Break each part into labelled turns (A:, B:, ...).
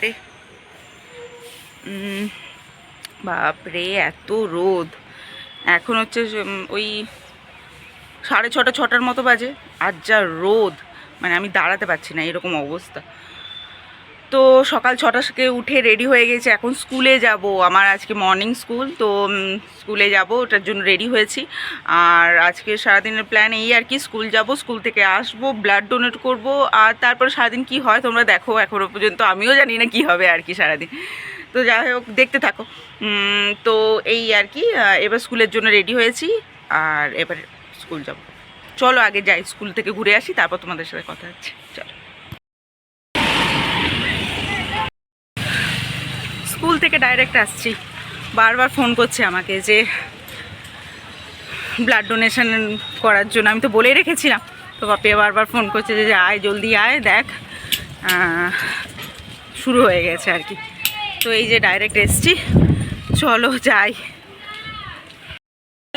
A: বাপরে। উম, বাপরে এত রোদ। এখন হচ্ছে ওই সাড়ে ছটা ছটার মতো বাজে। আর যা রোদ মানে আমি দাঁড়াতে পারছি না এরকম অবস্থা। তো সকাল ছটা থেকে উঠে রেডি হয়ে গেছে। এখন স্কুলে যাব। আমার আজকে মর্নিং স্কুল তো স্কুলে যাব, ওটার জন্য রেডি হয়েছি। আর আজকে সারাদিনের প্ল্যান এই আর কি স্কুল যাব স্কুল থেকে আসব ব্লাড ডোনেট করব। আর তারপর সারাদিন কি হয় তোমরা দেখো এখনও পর্যন্ত আমিও জানি না কি হবে আর কি সারাদিন। তো যাই হোক, দেখতে থাকো। তো এই আর কি এবার স্কুলের জন্য রেডি হয়েছি। আর এবার স্কুল যাব। চলো আগে যাই স্কুল থেকে ঘুরে আসি, তারপর তোমাদের সাথে কথা হচ্ছে চলো স্কুল থেকে ডাইরেক্ট আসছি। বারবার ফোন করছে আমাকে যে ব্লাড ডোনেশন করার জন্য। আমি তো বলেই রেখেছিলাম। তো বাপে বারবার ফোন করছে যে আয়, জলদি আয়, দেখ শুরু হয়ে গেছে আর কি। তো এই যে ডাইরেক্ট এসছি। চলো যাই।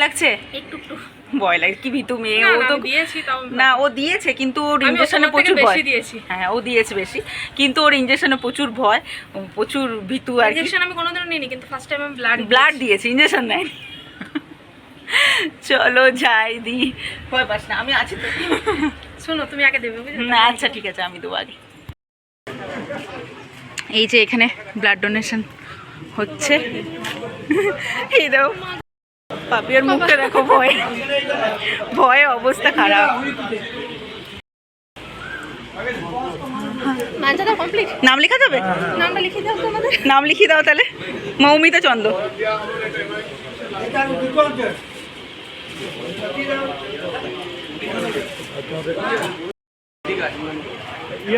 A: লাগছে?
B: একটু একটু।
A: ভয় লাগে কি ভিতু মেয়ে ও তো
B: দিয়েছি তাও
A: না ও দিয়েছে কিন্তু ওর ইঞ্জেকশনে প্রচুর ভয়।
B: দিয়েছি।
A: হ্যাঁ ও দিয়েছে বেশি। কিন্তু ওর ইঞ্জেকশনে প্রচুর ভয় প্রচুর ভীতু আর কি।
B: ইনজেকশন আমি কোনোদিনও নিইনি কিন্তু ফার্স্ট টাইম আমি ব্লাড
A: ব্লাড দিয়েছে। ইঞ্জেকশন নেয় চলো যাই দি। ভয় পাস না আমি আছি তো।
B: শোনো তুমি আগে দেবে
A: না আচ্ছা ঠিক আছে আমি দেবো আগে। এই যে এখানে ব্লাড ডোনেশন হচ্ছে। এই দেখো পাপিয়ার মুখটা দেখো ভয়ে। ভয়ে অবস্থা খারাপ। নাম লেখা যাবে?
B: নামটা লিখে দাও
A: নাম লিখিয়ে দাও তাহলে। মৌমিতা চন্দ।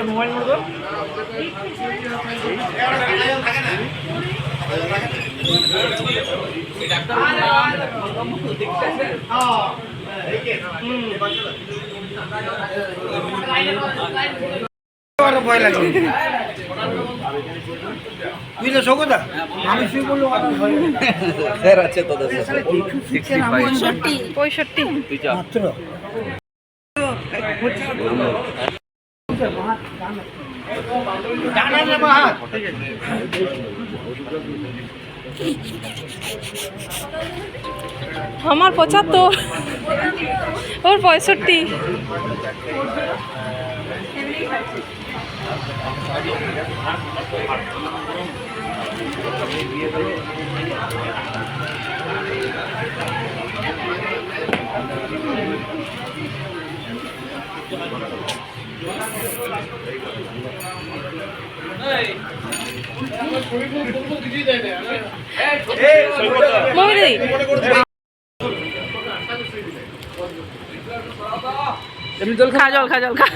C: আমার ভয় লাগছে বুঝলে সৌগতা আমি শুয়ে বলল।
D: স্যার আছে তোদের
B: পঁয়ষট্টি
C: মাত্র
B: আমার পঁচাত্তর। ওর পঁয়ষট্টি। মমিদি
A: খা জল খা জল খা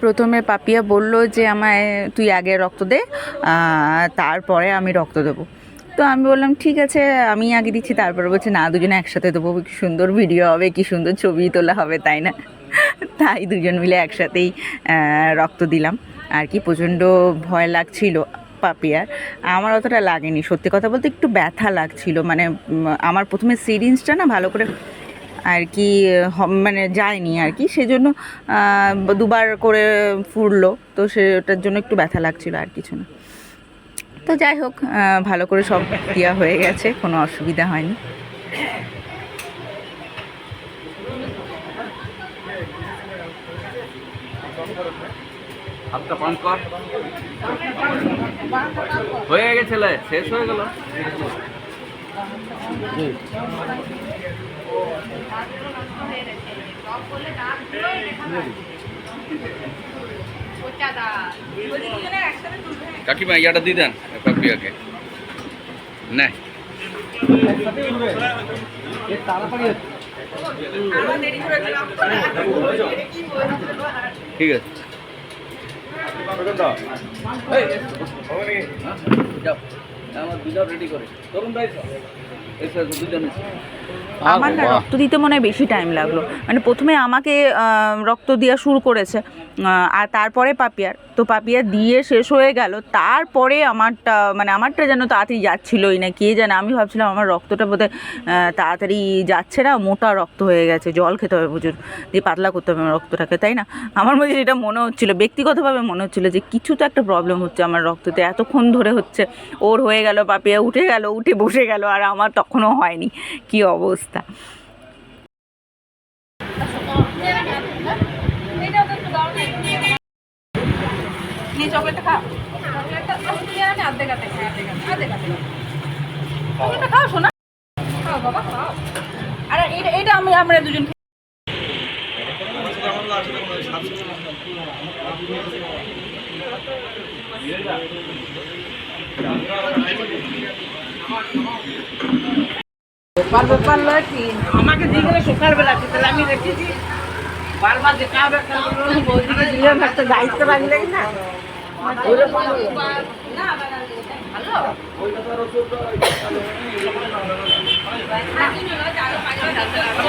A: প্রথমে পাপিয়া বলল যে আমায় তুই আগে রক্ত দে তারপরে আমি রক্ত দেবো। তো আমি বললাম, ঠিক আছে আমি আগে দিচ্ছি, তারপর বলছে, না, দুজনে একসাথে দেবো, কি সুন্দর ভিডিও হবে, কি সুন্দর ছবি তোলা হবে, তাই না? তাই দুজন মিলে একসাথেই রক্ত দিলাম। আর কি, প্রচণ্ড ভয় লাগছিল পাপিয়ার আমার অতটা লাগেনি, সত্যি কথা বলতে একটু ব্যথা লাগছিল। মানে আমার প্রথমে সিরিঞ্জটা না ভালো করে আর কি মানে যায়নি আর কি, সেজন্য দুবার করে ফুরলো। তো সেটার জন্য একটু ব্যথা লাগছিল আর কিছু না। তো যাই হোক ভালো করে সব দেওয়া হয়ে গেছে কোনো অসুবিধা হয়নি।
D: হাতটা পাম্প কর। হয়ে গেছে শেষ হয়ে গেল। কাকিমা ইয়াটা দিয়ে দেন পাপিয়াকে। না। ঠিক আছে। যাও আমার দুটো রেডি করে। তরুণ ভাই এসে এসে দুজন এসে
A: আমার না রক্ত দিতে মনে হয় বেশি টাইম লাগল। মানে প্রথমে আমাকে রক্ত দেওয়া শুরু করেছে আর তারপরে পাপিয়ার। তো পাপিয়া দিয়ে শেষ হয়ে গেল। তারপরে আমারটা মানে আমারটা যেন তাড়াতাড়ি যাচ্ছিলই না। কে জানে আমি ভাবছিলাম আমার রক্তটা বোধহয় তাড়াতাড়ি যাচ্ছে না মোটা রক্ত হয়ে গেছে। জল খেতে হবে প্রচুর। দিয়ে পাতলা করতে হবে আমার রক্তটাকে তাই না? আমার মধ্যে যেটা মনে হচ্ছিল ব্যক্তিগতভাবে মনে হচ্ছিল যে কিছু তো একটা প্রবলেম হচ্ছে আমার রক্ততে। এতক্ষণ ধরে হচ্ছে ওর হয়ে গেল পাপিয়া উঠে গেল উঠে বসে গেল আর আমার তখনও হয়নি। কি অবস্থা? খাও শোনা খাও বাবা খাও। আর এটা এটা আমি আমরা দুজন খেয়ে-
C: আমাকে দিয়ে সকালবেলা তাহলে আমি রেখেছি বারবার যেতে হবে বৌদিকে দিলাম একটা দায়িত্ব রাখলেই না?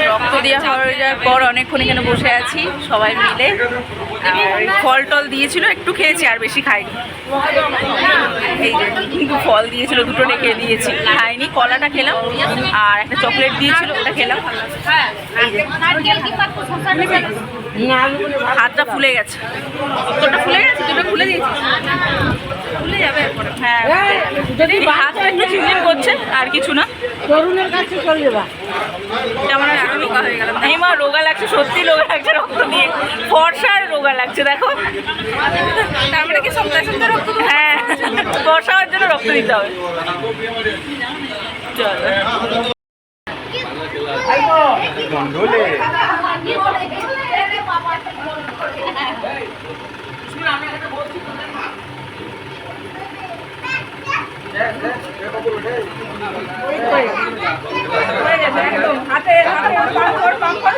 A: রক্ত দেওয়া হয়ে যাওয়ার পর অনেকক্ষণ এখানে বসে আছি সবাই মিলে। ফল টল দিয়েছিল একটু খেয়েছি আর বেশি খাইনি। এই যে কিন্তু ফল দিয়েছিল দুটো রেখে দিয়েছি। খাইনি কলাটা খেলাম আর একটা চকলেট দিয়েছিল ওটা খেলাম। হাতটা ফুলে গেছে। তোরটা ফুলে গেছে তোরটা খুলে দিয়েছি। ফুলে যাবে হ্যাঁ যদি হাতটা একটু করছে আর কিছু না।
C: তরুণের কাছে চলে যাবা
A: রোগা হয়ে গেলাম। এই মা রোগা লাগছে সত্যি রোগা লাগছে রক্ত দিয়ে। ফর্সার রোগা লাগছে দেখো। তার মানে কি সপ্তাহে সপ্তাহে রক্ত হ্যাঁ ফর্সা হওয়ার জন্য রক্ত দিতে হবে। চলো হয়ে গেছে একদম হাতে হাতে পাম্প করো পাম্প করো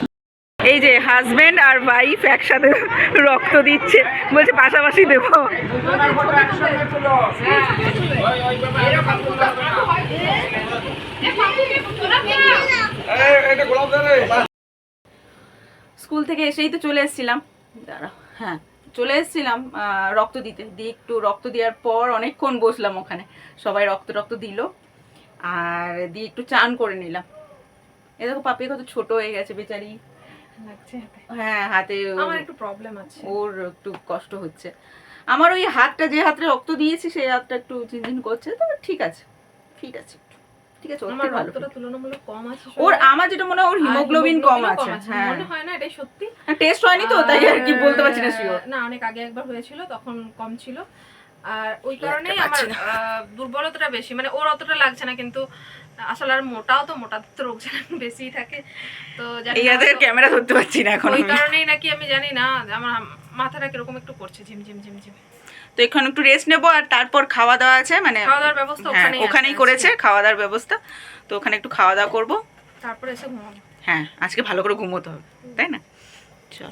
A: এই যে হাজবেন্ড আর ওয়াইফ একসাথে রক্ত দিচ্ছে। বলছে, পাশাপাশি দেবো। স্কুল থেকে এসেই তো চলে এসেছিলাম। দাঁড়া হ্যাঁ চলে এসেছিলাম রক্ত দিতে। দিয়ে একটু রক্ত দেওয়ার পর অনেকক্ষণ বসলাম ওখানে। সবাই রক্ত রক্ত দিল আর দিয়ে একটু চান করে নিলাম। এ দেখো, পাপি কত ছোট হয়ে গেছে, বেচারি। হ্যাঁ হাতে
B: আমার একটু প্রবলেম আছে।
A: ওর একটু কষ্ট হচ্ছে। আমার ওই হাতটা যে হাতে রক্ত দিয়েছি সেই হাতটা একটু করছে তো ঠিক আছে ঠিক আছে ঠিক আছে
B: আমার রক্তটা তুলনামূলক কম আছে
A: ওর আমার যেটা মনে হয় ওর হিমোগ্লোবিন কম আছে হ্যাঁ।
B: মনে হয় না এটাই সত্যি।
A: টেস্ট হয়নি তো তাই আর কি বলতে পারছি না শিওর
B: না অনেক আগে একবার হয়েছিল তখন কম ছিল। আর ওই কারণেই আমার দুর্বলতাটা বেশি। মানে ওর অতটা লাগছে না কিন্তু আসলে আর মোটাও তো মোটা তো রোগ জ্বালানো বেশিই থাকে। তো হয়তো-
A: ক্যামেরা ধরতে পারছি না এখন
B: ওই। কারণেই নাকি আমি জানি না আমার মাথাটা কীরকম একটু করছে ঝিম ঝিম ঝিম ঝিম।
A: তো এখানে একটু রেস্ট নেব আর তারপর খাওয়া দাওয়া আছে মানে
B: খাওয়া দাওয়ার ব্যবস্থা
A: হ্যাঁ
B: ওখানেই
A: ওখানেই করেছে খাওয়া দাওয়ার ব্যবস্থা। তো ওখানে একটু খাওয়া দাওয়া করব।
B: তারপরে এসে ঘুমাবো।
A: হ্যাঁ আজকে ভালো করে ঘুমোতে হবে তাই না? চল।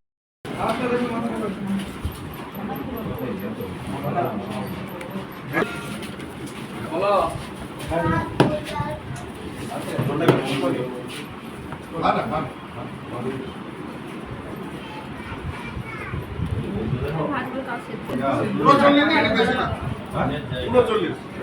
E: পুরো চল্লিশ না এটা বেশি না পুরো চল্লিশ বাড়ি গেছিলি ছিল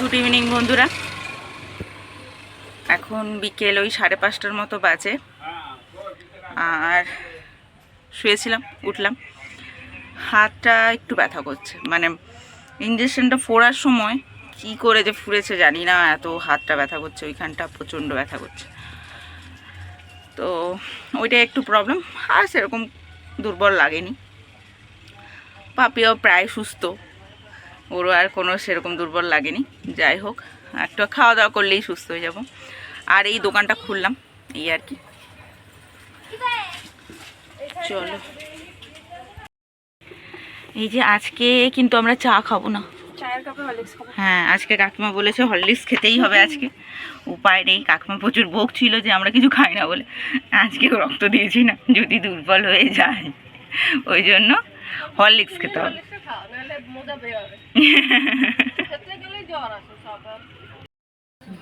A: গুড ইভিনিং, বন্ধুরা। এখন বিকেল ওই সাড়ে পাঁচটার মতো বাজে। আর শুয়েছিলাম, উঠলাম। হাতটা একটু ব্যথা করছে। মানে ইঞ্জেকশনটা ফোড়ার সময় কি করে যে ফুরেছে জানি না, এত হাতটা ব্যথা করছে, ওইখানটা প্রচণ্ড ব্যথা করছে। তো ওইটা একটু প্রবলেম আর সেরকম দুর্বল লাগেনি। পাপিও প্রায় সুস্থ। ওরও আর কোনো সেরকম দুর্বল লাগেনি। যাই হোক একটু খাওয়া দাওয়া করলেই সুস্থ হয়ে যাব। আর এই দোকানটা খুললাম এই আর কি। চলো। এই যে আজকে কিন্তু আমরা চা খাব না। হ্যাঁ আজকে কাকিমা বলেছে হরলিক্স খেতেই হবে আজকে। উপায় নেই কাকিমা প্রচুর ভোগ ছিল যে আমরা কিছু খাই না বলে। আজকে রক্ত দিয়েছি না যদি দুর্বল হয়ে যায়। ওই জন্য হরলিক্স খেতে হবে।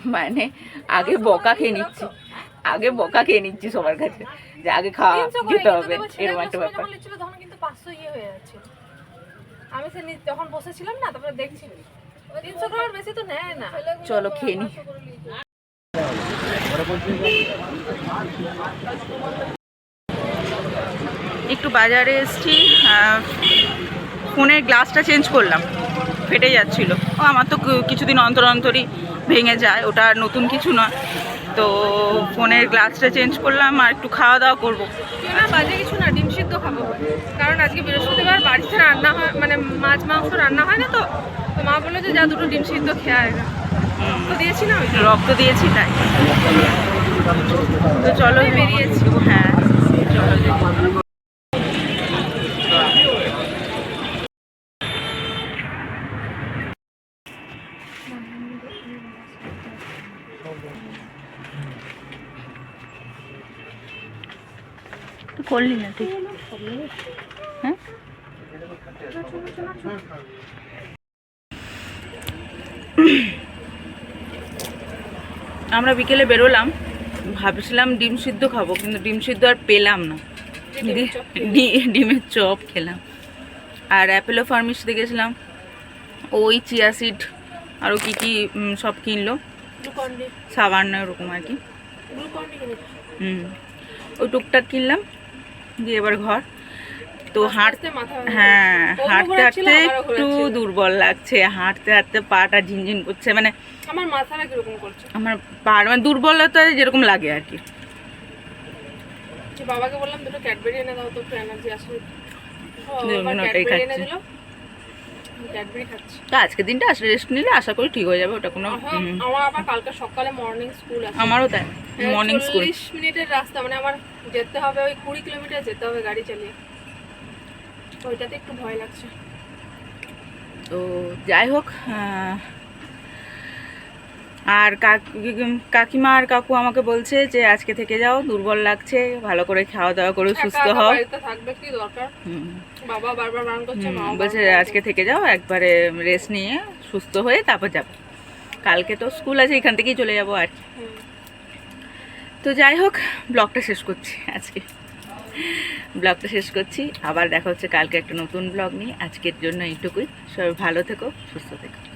A: মানে আগে বকা খেয়ে নিচ্ছি। আগে বকা খেয়ে নিচ্ছি সবার কাছে যে আগে খাওয়া খেতে হবে এরকম একটা ব্যাপার।
B: তখন কিন্তু পাঁচশো ইয়ে হয়ে যাচ্ছিল। আমি সে নি- যখন বসেছিলাম না তারপরে দেখছি তিনশো বেশি তো নেয় না।
A: চলো খেয়ে নি। একটু বাজারে এসছি ফোনের গ্লাসটা চেঞ্জ করলাম ফেটে যাচ্ছিল। ও আমার তো কিছুদিন অন্তর অন্তরই ভেঙে যায় ওটা আর নতুন কিছু নয়। তো ফোনের গ্লাসটা চেঞ্জ করলাম আর একটু খাওয়া দাওয়া করব।
B: না বাজে কিছু না ডিম সিদ্ধ খাব। কারণ আজকে বৃহস্পতিবার বাড়িতে রান্না হয় মানে মাছ মাংস রান্না হয় না তো তো মা বলল যে যা দুটো ডিম সিদ্ধ খেয়ে আয়। না তো দিয়েছি না
A: রক্ত দিয়েছি তাই। তো চলো
B: বেরিয়েছি।
A: হ্যাঁ চলো তুই করলি না ঠিক হ্যাঁ? আমরা বিকেলে বেরোলাম ভাবছিলাম ডিম সিদ্ধ খাব কিন্তু ডিম সিদ্ধ আর পেলাম না। ডিমের চপ খেলাম। আর অ্যাপেলো ফার্মেসিতে গেছিলাম ওই চিয়া সিড আরও কী কী সব কিনলো। সাবান ওরকম আর কি। হুম। ওই টুকটাক কিনলাম দিয়ে এবার ঘর। তো হাঁট
B: আস্তে মাথা ব্যথা
A: হ্যাঁ হাঁটতে হাঁটতে একটু দুর্বল লাগছে। হাঁটতে হাঁটতে পাটা ঝিনঝিন করছে। মানে
B: আমার মাথাটা কীরকম করছে?
A: আমার পা মানে দুর্বলতা যেরকম লাগে আর কি।
B: বাবাকে বললাম দুটো ক্যাডবেরি এনে দাও তো একটু এনার্জি আসবে
A: আজকের দিনটা আসলে রেস্ট নিলে আশা করি ঠিক হয়ে যাবে ওটা কোনো
B: হ্যাঁ, আমার আবার কালকে সকালে মর্নিং স্কুল আছে।
A: আমারও তাই।
B: হ্যাঁ,
A: মর্নিং স্কুল
B: মিনিটের রাস্তা মানে আমার যেতে হবে ওই কুড়ি কিলোমিটার যেতে হবে গাড়ি চালিয়ে। ওইটাতে একটু ভয় লাগছে।
A: তো যাই হোক আর কাকিমা আর কাকু আমাকে বলছে যে আজকে থেকে যাও দুর্বল লাগছে ভালো করে খাওয়া দাওয়া করে সুস্থ হও। বলছে আজকে থেকে যাও একবারে রেস্ট নিয়ে সুস্থ হয়ে তারপর যাব। কালকে তো স্কুল আছে এখান থেকেই চলে যাব আর কি। তো যাই হোক, ব্লগটা শেষ করছি আজকে। ব্লগটা শেষ করছি। আবার দেখা হচ্ছে কালকে একটা নতুন ব্লগ নিয়ে। আজকের জন্য এইটুকুই। সবাই ভালো থেকো, সুস্থ থেকো।